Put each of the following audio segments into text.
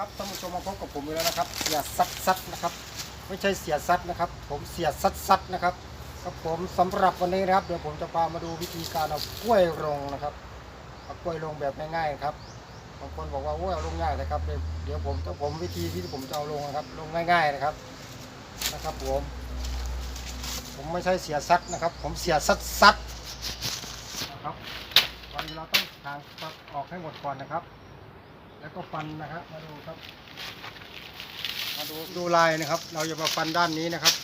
ครับท่านผู้ชมมาพบกับผมอีกแล้วนะครับ เสียซัดซัดนะครับ ไม่ใช่เสียซัดนะครับ ผมเสียซัดซัดนะครับครับผมสำหรับวันนี้นะครับ เดี๋ยวผมจะพามาดูวิธีการเอากล้วยลงนะครับเอากล้วยลงแบบง่ายๆครับบางคนบอกว่าโอ้ยเอาลงง่ายนะครับ เดี๋ยวเดี๋ยวผมจะผมวิธีที่ผมจะเอาลงนะครับ ลงง่าย ๆนะครับนะครับ ผม ผมไม่ใช่เสียซัดนะครับ ผมเสียซัดซัดนะครับวันนี้เราต้องทางออกให้หมดก่อนนะครับ แล้วก็ฟันนะครับมาดูครับ มาดูดูลายนะครับ เราจะมาฟันด้านนี้นะครับ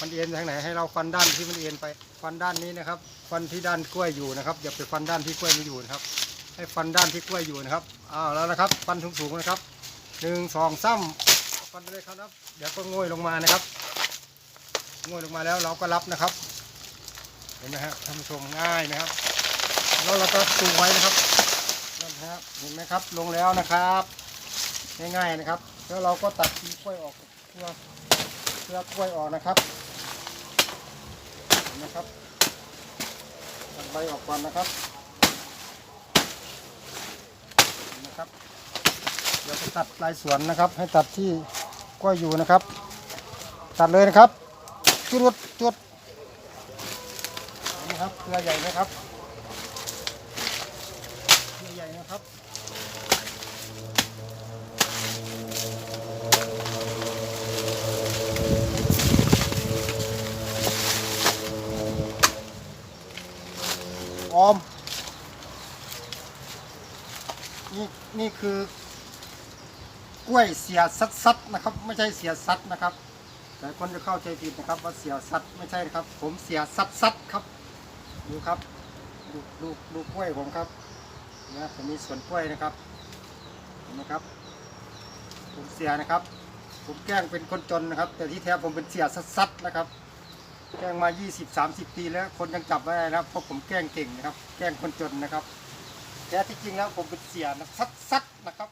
มันเอ็นทางไหนให้เราฟันด้านที่มันเอ็นไป ฟันด้านนี้นะครับ ฟันที่ด้านกล้วยอยู่นะครับ อย่าไปฟันด้านที่กล้วยไม่อยู่นะครับ ให้ฟันด้านที่กล้วยอยู่นะครับอ้าวแล้วนะครับ ฟันสูงๆนะครับหนึ่งสองซ้ำฟันไปเลยครับ เดี๋ยวก็ง่อยลงมานะครับง่อยลงมาแล้วเราก็รับนะครับ เห็นไหมฮะท่านผู้ชมง่ายนะครับ แล้วเราก็ตูไว้นะครับนั่นครับ เห็นไหมครับลงแล้วนะครับ ง่ายๆนะครับ แล้วเราก็ตัดกล้วยออกเพื่อเพื่อกล้วยออกนะครับเห็นไหมครับตัดใบออกก่อนนะครับเห็นไหมครับเดี๋ยวไปตัดลายสวนนะครับ ให้ตัดที่กล้วยอยู่นะครับ ตัดเลยนะครับ จุดจุดเห็นไหมครับเครือใหญ่ไหมครับใหญ่ๆนะครับ ออม นี่นี่คือกล้วยเสียซัดซัดนะครับ ไม่ใช่เสียซัดนะครับแต่คนจะเข้าใจผิดนะครับ ว่าเสียซัดไม่ใช่นะครับ ผมเสียซัดซัดครับ ดูครับดูดูดูกล้วยผมครับนะผมมีสวนกล้วยนะครับเห็นไหมครับ ผมเสียนะครับ ผมแกล้งเป็นคนจนนะครับ แต่ที่แท้ผมเป็นเสียซัดๆนะครับ แกล้งมา 20-30 ปีแล้วคนยังจับไม่ได้นะครับเพราะผมแกล้งเก่งนะครับ แกล้งคนจนนะครับแท้ที่จริงแล้วผมเป็นเสียนะซัดๆนะครับ